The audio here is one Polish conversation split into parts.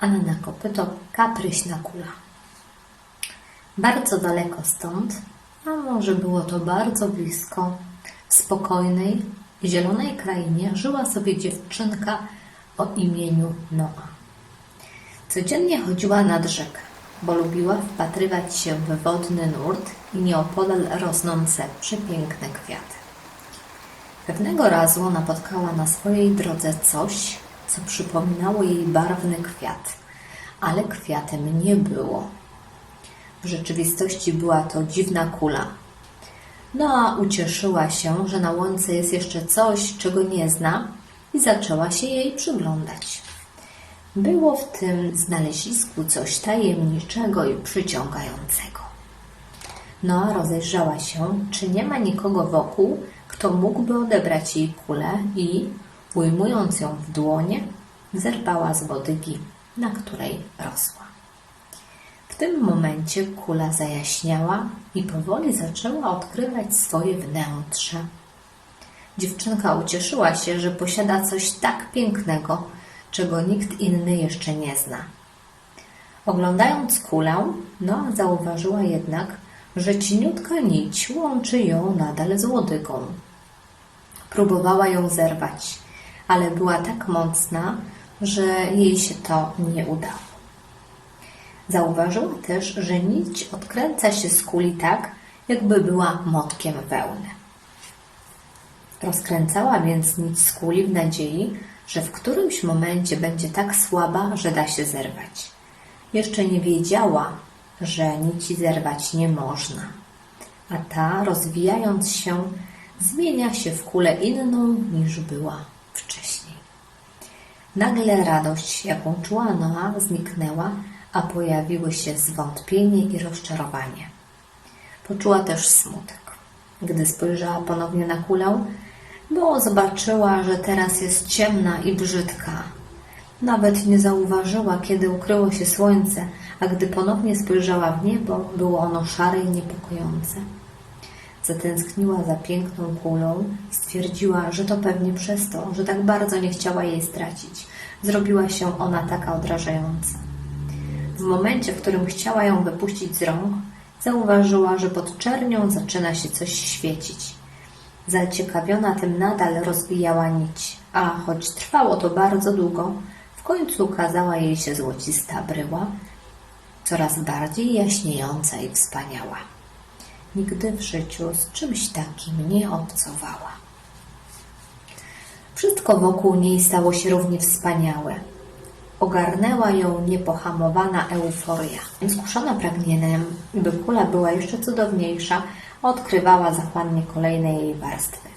Anna Kopyto, kapryśna kula. Bardzo daleko stąd, a może było to bardzo blisko, w spokojnej, zielonej krainie żyła sobie dziewczynka o imieniu Noa. Codziennie chodziła nad rzekę, bo lubiła wpatrywać się w wodny nurt i nieopodal rosnące przepiękne kwiaty. Pewnego razu napotkała na swojej drodze coś, co przypominało jej barwny kwiat, ale kwiatem nie było. W rzeczywistości była to dziwna kula. Noa ucieszyła się, że na łące jest jeszcze coś, czego nie zna i zaczęła się jej przyglądać. Było w tym znalezisku coś tajemniczego i przyciągającego. Noa rozejrzała się, czy nie ma nikogo wokół, kto mógłby odebrać jej kulę i, ujmując ją w dłonie, zerwała z łodygi, na której rosła. W tym momencie kula zajaśniała i powoli zaczęła odkrywać swoje wnętrze. Dziewczynka ucieszyła się, że posiada coś tak pięknego, czego nikt inny jeszcze nie zna. Oglądając kulę, Noa zauważyła jednak, że cieniutka nić łączy ją nadal z łodygą. Próbowała ją zerwać, ale była tak mocna, że jej się to nie udało. Zauważyła też, że nić odkręca się z kuli tak, jakby była motkiem wełny. Rozkręcała więc nić z kuli w nadziei, że w którymś momencie będzie tak słaba, że da się zerwać. Jeszcze nie wiedziała, że nici zerwać nie można, a ta, rozwijając się, zmienia się w kulę inną niż była wcześniej. Nagle radość, jaką czuła Noa, zniknęła, a pojawiły się zwątpienie i rozczarowanie. Poczuła też smutek. Gdy spojrzała ponownie na kulę, bo zobaczyła, że teraz jest ciemna i brzydka. Nawet nie zauważyła, kiedy ukryło się słońce, a gdy ponownie spojrzała w niebo, było ono szare i niepokojące. Zatęskniła za piękną kulą stwierdziła, że to pewnie przez to, że tak bardzo nie chciała jej stracić. Zrobiła się ona taka odrażająca. W momencie, w którym chciała ją wypuścić z rąk, zauważyła, że pod czernią zaczyna się coś świecić. Zaciekawiona tym nadal rozwijała nić, a choć trwało to bardzo długo, w końcu ukazała jej się złocista bryła, coraz bardziej jaśniejąca i wspaniała. Nigdy w życiu z czymś takim nie obcowała. Wszystko wokół niej stało się równie wspaniałe. Ogarnęła ją niepohamowana euforia. Skuszona pragnieniem, by kula była jeszcze cudowniejsza, odkrywała zachłannie kolejne jej warstwy.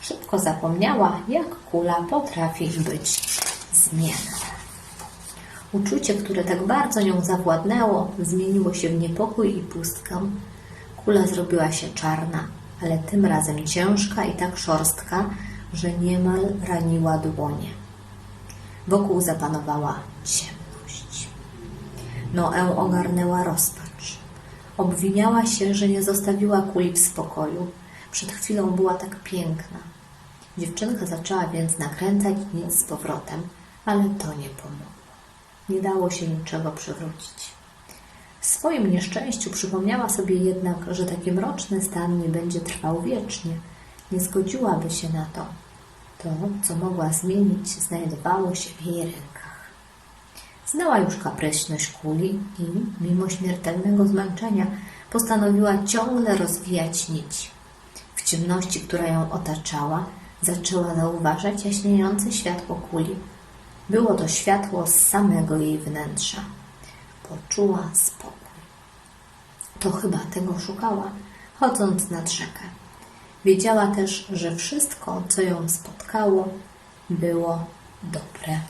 Szybko zapomniała, jak kula potrafi być zmienna. Uczucie, które tak bardzo nią zawładnęło, zmieniło się w niepokój i pustkę. Kula zrobiła się czarna, ale tym razem ciężka i tak szorstka, że niemal raniła dłonie. Wokół zapanowała ciemność. Noę ogarnęła rozpacz. Obwiniała się, że nie zostawiła kuli w spokoju. Przed chwilą była tak piękna. Dziewczynka zaczęła więc nakręcać nic z powrotem, ale to nie pomogło. Nie dało się niczego przywrócić. W swoim nieszczęściu przypomniała sobie jednak, że taki mroczny stan nie będzie trwał wiecznie. Nie zgodziłaby się na to. To, co mogła zmienić, znajdowało się w jej rękach. Znała już kapryśność kuli i, mimo śmiertelnego zmęczenia, postanowiła ciągle rozwijać nić. W ciemności, która ją otaczała, zaczęła zauważać jaśniejące światło kuli. Było to światło z samego jej wnętrza. Poczuła spokój. To chyba tego szukała, chodząc nad rzekę. Wiedziała też, że wszystko, co ją spotkało, było dobre.